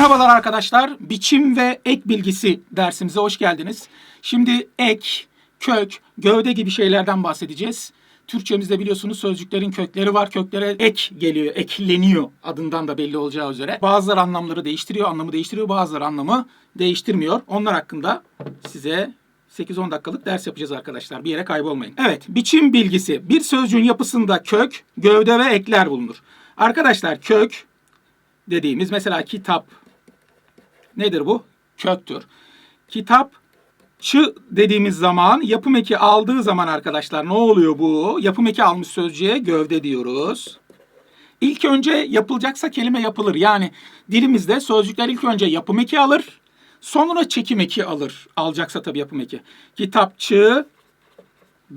Merhabalar arkadaşlar. Biçim ve ek bilgisi dersimize hoş geldiniz. Şimdi ek, kök, gövde gibi şeylerden bahsedeceğiz. Türkçemizde biliyorsunuz sözcüklerin kökleri var. Köklere ek geliyor, ekleniyor adından da belli olacağı üzere. Bazıları anlamları değiştiriyor, anlamı değiştiriyor. Bazıları anlamı değiştirmiyor. Onlar hakkında size 8-10 dakikalık ders yapacağız arkadaşlar. Bir yere kaybolmayın. Evet, biçim bilgisi. Bir sözcüğün yapısında kök, gövde ve ekler bulunur. Arkadaşlar kök dediğimiz mesela kitap nedir bu? Köktür. Kitap çı dediğimiz zaman yapım eki aldığı zaman arkadaşlar ne oluyor bu? Yapım eki almış sözcüğe gövde diyoruz. İlk önce yapılacaksa kelime yapılır. Yani dilimizde sözcükler ilk önce yapım eki alır. Sonra çekim eki alır. Alacaksa tabii yapım eki. Kitapçı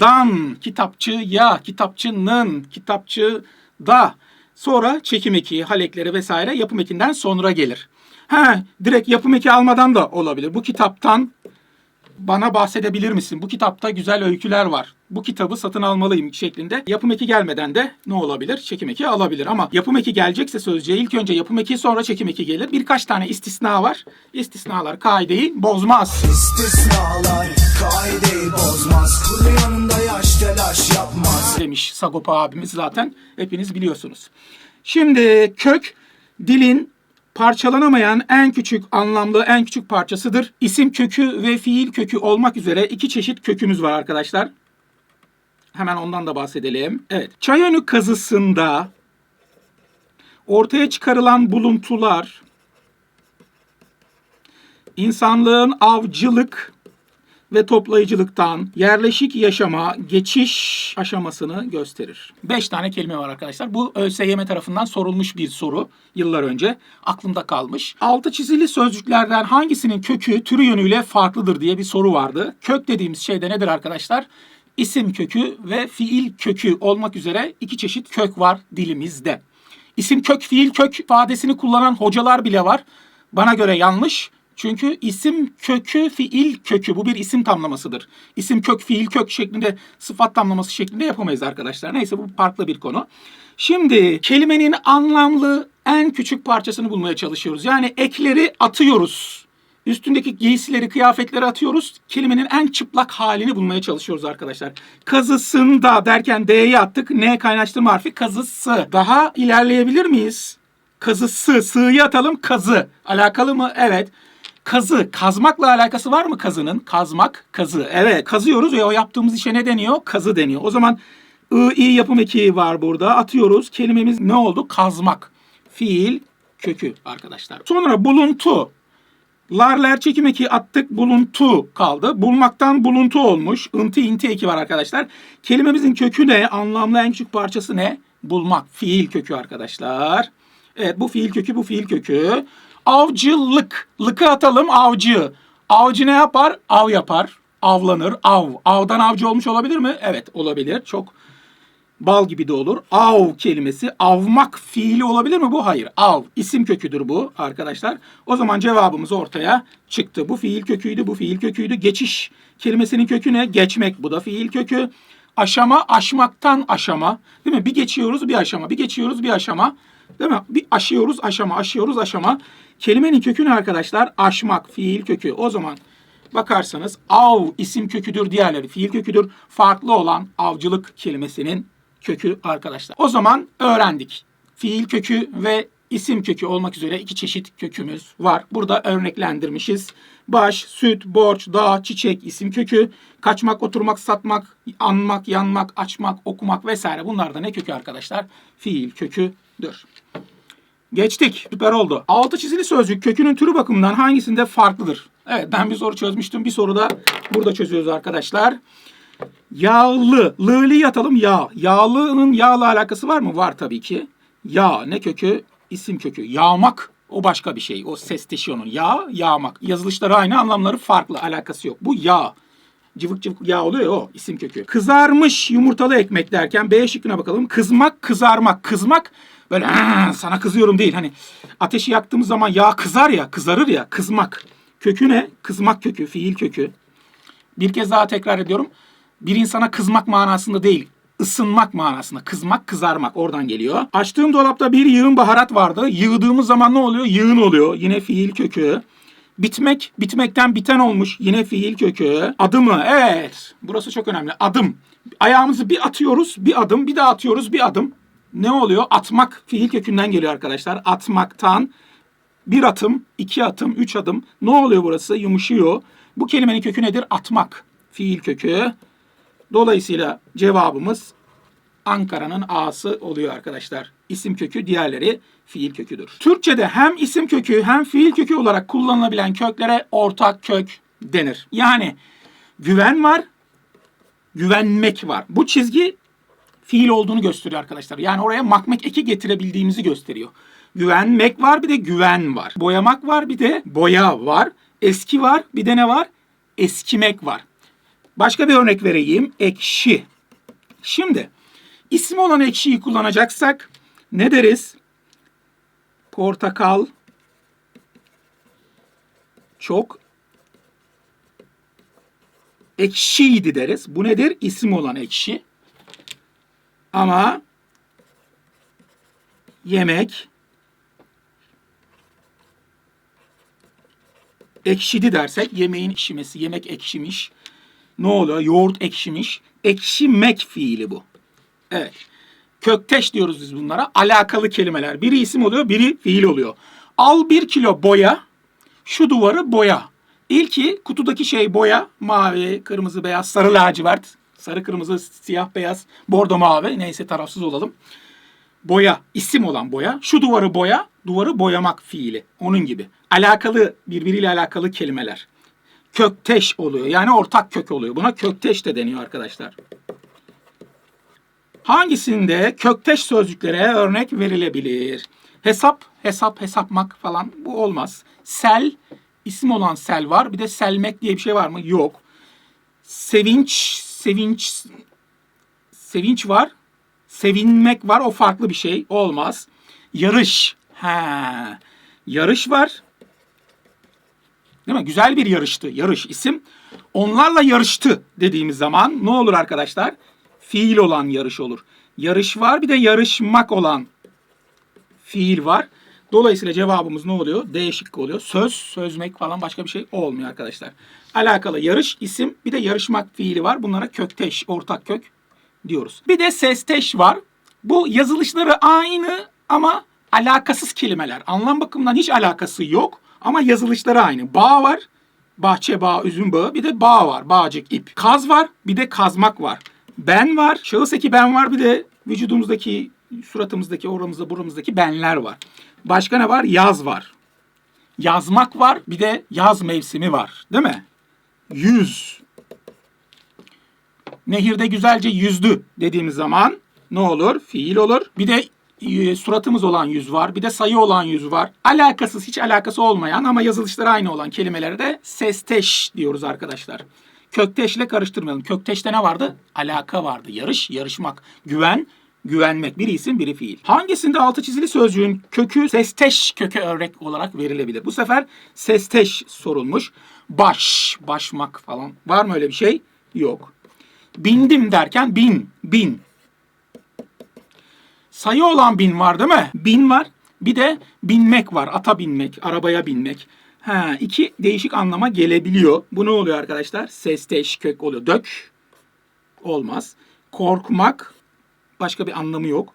dan, kitapçı ya, kitapçının, kitapçı da. Sonra çekim eki, hal vesaire yapım ekinden sonra gelir. Ha, direkt yapım eki almadan da olabilir. Bu kitaptan bana bahsedebilir misin? Bu kitapta güzel öyküler var. Bu kitabı satın almalıyım şeklinde. Yapım eki gelmeden de ne olabilir? Çekim eki alabilir. Ama yapım eki gelecekse sözcüğe ilk önce yapım eki sonra çekim eki gelir. Birkaç tane istisna var. İstisnalar kaideyi bozmaz. İstisnalar kaideyi bozmaz Kulu yanında yaş telaş yapmaz demiş Sagopa abimiz zaten hepiniz biliyorsunuz. Şimdi kök dilin parçalanamayan en küçük anlamlı en küçük parçasıdır. İsim kökü ve fiil kökü olmak üzere iki çeşit kökümüz var arkadaşlar. Hemen ondan da bahsedelim. Evet. Çayönü kazısında ortaya çıkarılan buluntular insanlığın avcılık ve toplayıcılıktan yerleşik yaşama geçiş aşamasını gösterir. 5 tane kelime var arkadaşlar. Bu ÖSYM tarafından sorulmuş bir soru yıllar önce. Aklımda kalmış. Altı çizili sözcüklerden hangisinin kökü türü yönüyle farklıdır diye bir soru vardı. Kök dediğimiz şey de nedir arkadaşlar? İsim kökü ve fiil kökü olmak üzere iki çeşit kök var dilimizde. İsim kök, fiil kök ifadesini kullanan hocalar bile var. Bana göre yanlış. Çünkü isim kökü fiil kökü bu bir isim tamlamasıdır. İsim kök fiil kök şeklinde sıfat tamlaması şeklinde yapamayız arkadaşlar. Neyse bu farklı bir konu. Şimdi kelimenin anlamlı en küçük parçasını bulmaya çalışıyoruz. Yani ekleri atıyoruz. Üstündeki giysileri, kıyafetleri atıyoruz. Kelimenin en çıplak halini bulmaya çalışıyoruz arkadaşlar. Kazısında derken D'yi attık. N kaynaştırma harfi kazısı. Daha ilerleyebilir miyiz? Kazısı, sığ'yı atalım kazı. Alakalı mı? Evet. Kazı, kazmakla alakası var mı kazının? Kazmak, kazı. Evet, kazıyoruz ve o yaptığımız işe ne deniyor? Kazı deniyor. O zaman ı, i yapım eki var burada. Atıyoruz. Kelimemiz ne oldu? Kazmak. Fiil kökü arkadaşlar. Sonra buluntu. Larler çekim eki attık buluntu kaldı. Bulmaktan buluntu olmuş. Intı inti eki var arkadaşlar. Kelimemizin kökü ne? Anlamlı en küçük parçası ne? Bulmak. Fiil kökü arkadaşlar. Evet bu fiil kökü bu fiil kökü. Avcılık. Lıkı atalım avcı. Avcı ne yapar? Av yapar. Avlanır. Av. Avdan avcı olmuş olabilir mi? Evet olabilir. Çok bal gibi de olur. Av kelimesi avmak fiili olabilir mi bu? Hayır. Av isim köküdür bu arkadaşlar. O zaman cevabımız ortaya çıktı. Bu fiil köküydü, bu fiil köküydü. Geçiş kelimesinin kökü ne? Geçmek. Bu da fiil kökü. Aşama, aşmaktan aşama. Değil mi? Bir geçiyoruz bir aşama, bir geçiyoruz bir aşama. Değil mi? Bir aşıyoruz aşama, aşıyoruz aşama. Kelimenin kökü ne arkadaşlar? Aşmak, fiil kökü. O zaman bakarsanız av isim köküdür, diğerleri fiil köküdür. Farklı olan avcılık kelimesinin kökü arkadaşlar. O zaman öğrendik. Fiil kökü ve isim kökü olmak üzere iki çeşit kökümüz var. Burada örneklendirmişiz. Baş, süt, borç, dağ, çiçek isim kökü. Kaçmak, oturmak, satmak, anmak, yanmak, açmak, okumak vesaire. Bunlar da ne kökü arkadaşlar? Fiil köküdür. Geçtik. Süper oldu. Altı çizili sözcük kökünün türü bakımından hangisinde farklıdır? Evet ben bir soru çözmüştüm. Bir soru da burada çözüyoruz arkadaşlar. Yağlı. Lığlı yatalım yağ. Yağlının yağla alakası var mı? Var tabii ki. Yağ ne kökü? İsim kökü. Yağmak o başka bir şey. O ses teşi onun. Yağ, yağmak. Yazılışları aynı anlamları farklı. Alakası yok. Bu yağ. Cıvık cıvık yağ oluyor ya o isim kökü. Kızarmış yumurtalı ekmek derken B şıkkına bakalım. Kızmak, kızarmak. Kızmak böyle "Aa, sana kızıyorum değil. Hani ateşi yaktığımız zaman yağ kızar ya, kızarır ya. Kızmak. Kökü ne? Kızmak kökü, fiil kökü. Bir kez daha tekrar ediyorum. Bir insana kızmak manasında değil. ısınmak manasında. Kızmak, kızarmak oradan geliyor. Açtığım dolapta bir yığın baharat vardı. Yığdığımız zaman ne oluyor? Yığın oluyor. Yine fiil kökü. Bitmek, bitmekten biten olmuş. Yine fiil kökü. Adımı, evet. Burası çok önemli. Adım. Ayağımızı bir atıyoruz, bir adım, bir daha atıyoruz, bir adım. Ne oluyor? Atmak fiil kökünden geliyor arkadaşlar. Atmaktan bir atım, iki atım, üç adım. Ne oluyor burası? Yumuşuyor. Bu kelimenin kökü nedir? Atmak. Fiil kökü. Dolayısıyla cevabımız Ankara'nın A'sı oluyor arkadaşlar. İsim kökü diğerleri fiil köküdür. Türkçe'de hem isim kökü hem fiil kökü olarak kullanılabilen köklere ortak kök denir. Yani güven var, güvenmek var. Bu çizgi fiil olduğunu gösteriyor arkadaşlar. Yani oraya makmek eki getirebildiğimizi gösteriyor. Güvenmek var bir de güven var. Boyamak var bir de boya var. Eski var bir de ne var? Eskimek var. Başka bir örnek vereyim. Ekşi. Şimdi isim olan ekşiyi kullanacaksak ne deriz? Portakal çok ekşiydi deriz. Bu nedir? İsim olan ekşi. Ama yemek ekşidi dersek yemeğin ekşimesi, yemek ekşimiş. Ne oluyor? Yoğurt ekşimiş. Ekşimek fiili bu. Evet. Kökteş diyoruz biz bunlara. Alakalı kelimeler. Biri isim oluyor, biri fiil oluyor. Al bir kilo boya, şu duvarı boya. İlki kutudaki şey boya. Mavi, kırmızı, beyaz, sarı lacivert. Sarı, kırmızı, siyah, beyaz, bordo, mavi. Neyse tarafsız olalım. Boya, isim olan boya. Şu duvarı boya, duvarı boyamak fiili. Onun gibi. Alakalı, birbiriyle alakalı kelimeler. Kökteş oluyor. Yani ortak kök oluyor. Buna kökteş de deniyor arkadaşlar. Hangisinde kökteş sözcüklere örnek verilebilir? Hesap, hesap, hesapmak falan bu olmaz. Sel, isim olan sel var. Bir de selmek diye bir şey var mı? Yok. Sevinç, sevinç, sevinç var. Sevinmek var. O farklı bir şey. Olmaz. Yarış. Ha. Yarış var. Değil mi? Güzel bir yarıştı. Yarış isim. Onlarla yarıştı dediğimiz zaman ne olur arkadaşlar? Fiil olan yarış olur. Yarış var bir de yarışmak olan fiil var. Dolayısıyla cevabımız ne oluyor? D şıkkı oluyor. Söz, sözmek falan başka bir şey olmuyor arkadaşlar. Alakalı yarış, isim bir de yarışmak fiili var. Bunlara kökteş, ortak kök diyoruz. Bir de sesteş var. Bu yazılışları aynı ama alakasız kelimeler. Anlam bakımından hiç alakası yok ama yazılışları aynı. Bağ var. Bahçe bağı, üzüm bağı. Bir de bağ var. Bağcık, ip. Kaz var. Bir de kazmak var. Ben var. Şahıs eki ben var. Bir de vücudumuzdaki, suratımızdaki, oramızda, buramızdaki benler var. Başka ne var? Yaz var. Yazmak var. Bir de yaz mevsimi var. Değil mi? Yüz. Nehirde güzelce yüzdü dediğimiz zaman ne olur? Fiil olur. Bir de e, suratımız olan yüz var. Bir de sayı olan yüz var. Alakasız, hiç alakası olmayan ama yazılışları aynı olan kelimelere de sesteş diyoruz arkadaşlar. Kökteşle karıştırmayalım. Kökteşte ne vardı? Alaka vardı. Yarış, yarışmak. Güven, güvenmek. Biri isim, biri fiil. Hangisinde altı çizili sözcüğün kökü sesteş kökü örnek olarak verilebilir? Bu sefer sesteş sorulmuş. Baş, başmak falan. Var mı öyle bir şey? Yok. Bindim derken bin, bin. Sayı olan bin var değil mi? Bin var. Bir de binmek var. Ata binmek, arabaya binmek. Ha, iki değişik anlama gelebiliyor. Bu ne oluyor arkadaşlar? Sesteş kök oluyor. Dök olmaz. Korkmak başka bir anlamı yok.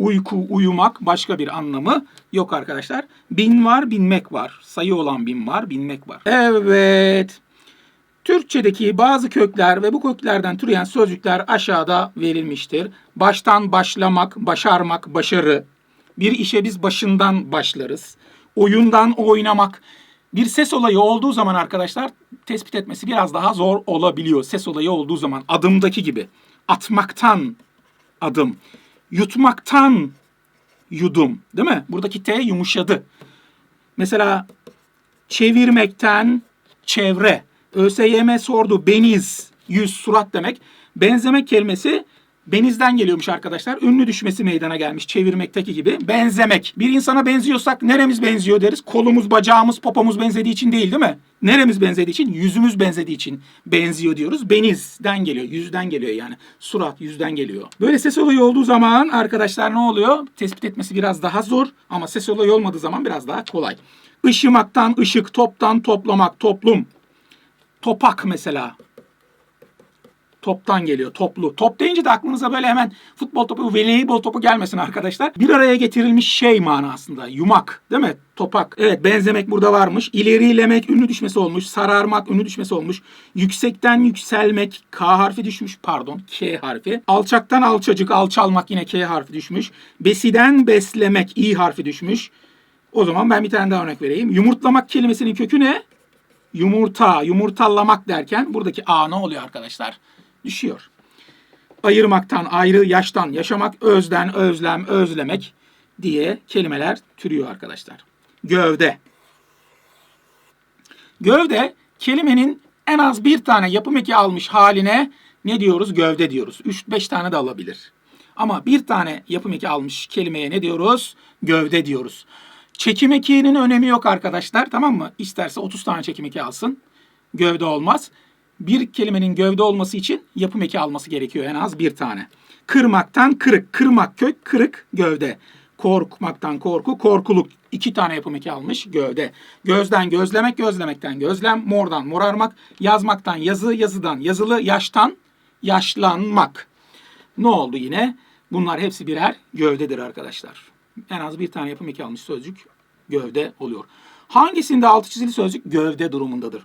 Uyku, uyumak başka bir anlamı yok arkadaşlar. Bin var, binmek var. Sayı olan bin var, binmek var. Evet. Türkçedeki bazı kökler ve bu köklerden türeyen sözcükler aşağıda verilmiştir. Baştan başlamak, başarmak, başarı. Bir işe biz başından başlarız. Oyundan oynamak. Bir ses olayı olduğu zaman arkadaşlar tespit etmesi biraz daha zor olabiliyor. Ses olayı olduğu zaman adımdaki gibi. Atmaktan adım. Yutmaktan yudum. Değil mi? Buradaki T yumuşadı. Mesela çevirmekten çevre. ÖSYM sordu. Beniz, yüz, surat demek. Benzemek kelimesi Benizden geliyormuş arkadaşlar. Ünlü düşmesi meydana gelmiş çevirmekteki gibi. Benzemek. Bir insana benziyorsak neremiz benziyor deriz? Kolumuz, bacağımız, popomuz benzediği için değil değil mi? Neremiz benzediği için? Yüzümüz benzediği için benziyor diyoruz. Benizden geliyor. Yüzden geliyor yani. Surat yüzden geliyor. Böyle ses olayı olduğu zaman arkadaşlar ne oluyor? Tespit etmesi biraz daha zor ama ses olayı olmadığı zaman biraz daha kolay. Işımaktan ışık, toptan toplamak, toplum. Topak mesela. Toptan geliyor, toplu. Top deyince de aklınıza böyle hemen futbol topu, voleybol topu gelmesin arkadaşlar. Bir araya getirilmiş şey manasında. Yumak, değil mi? Topak. Evet, benzemek burada varmış. İlerilemek, ünlü düşmesi olmuş. Sararmak, ünlü düşmesi olmuş. Yüksekten yükselmek, K harfi düşmüş. Pardon, K harfi. Alçaktan alçacık, alçalmak yine K harfi düşmüş. Besiden beslemek, İ harfi düşmüş. O zaman ben bir tane daha örnek vereyim. Yumurtlamak kelimesinin kökü ne? Yumurta, yumurtallamak derken buradaki A ne oluyor arkadaşlar? Düşüyor. Ayırmaktan, ayrı, yaştan, yaşamak, özden, özlem, özlemek diye kelimeler türüyor arkadaşlar. Gövde. Gövde kelimenin en az bir tane yapım eki almış haline ne diyoruz? Gövde diyoruz. 3-5 tane de alabilir. Ama bir tane yapım eki almış kelimeye ne diyoruz? Gövde diyoruz. Çekim ekinin önemi yok arkadaşlar tamam mı? İsterse 30 tane çekim eki alsın. Gövde olmaz. Bir kelimenin gövde olması için yapım eki alması gerekiyor en az bir tane. Kırmaktan kırık, kırmak kök, kırık gövde. Korkmaktan korku, korkuluk. iki tane yapım eki almış gövde. Gözden gözlemek, gözlemekten gözlem. Mordan morarmak, yazmaktan yazı, yazıdan yazılı, yaştan yaşlanmak. Ne oldu yine? Bunlar hepsi birer gövdedir arkadaşlar. En az bir tane yapım eki almış sözcük gövde oluyor. Hangisinde altı çizili sözcük gövde durumundadır?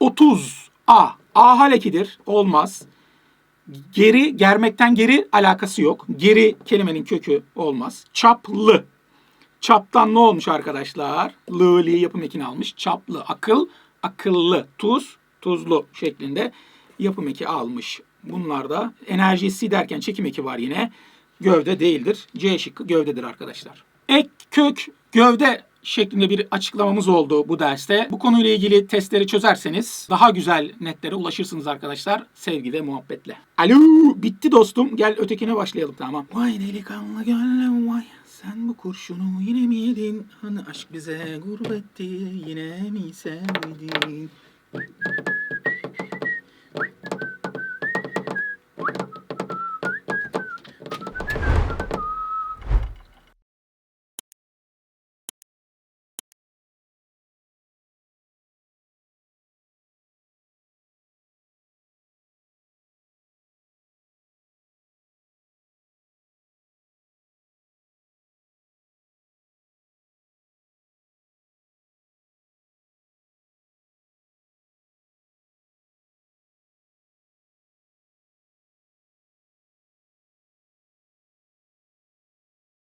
30 A. A hal ekidir. Olmaz. Geri, germekten geri alakası yok. Geri kelimenin kökü olmaz. Çaplı. Çaptan ne olmuş arkadaşlar? Lı, yapım ekini almış. Çaplı. Akıl, akıllı. Tuz, tuzlu şeklinde yapım eki almış. Bunlarda enerjisi derken çekim eki var yine. Gövde değildir. C şıkkı gövdedir arkadaşlar. Ek, kök, gövde şeklinde bir açıklamamız oldu bu derste. Bu konuyla ilgili testleri çözerseniz daha güzel netlere ulaşırsınız arkadaşlar. Sevgi ve muhabbetle. Alo bitti dostum. Gel ötekine başlayalım tamam. Vay delikanlı gönlüm vay. Sen bu kurşunu yine mi yedin? Hani aşk bize gurbetti yine mi sevdin?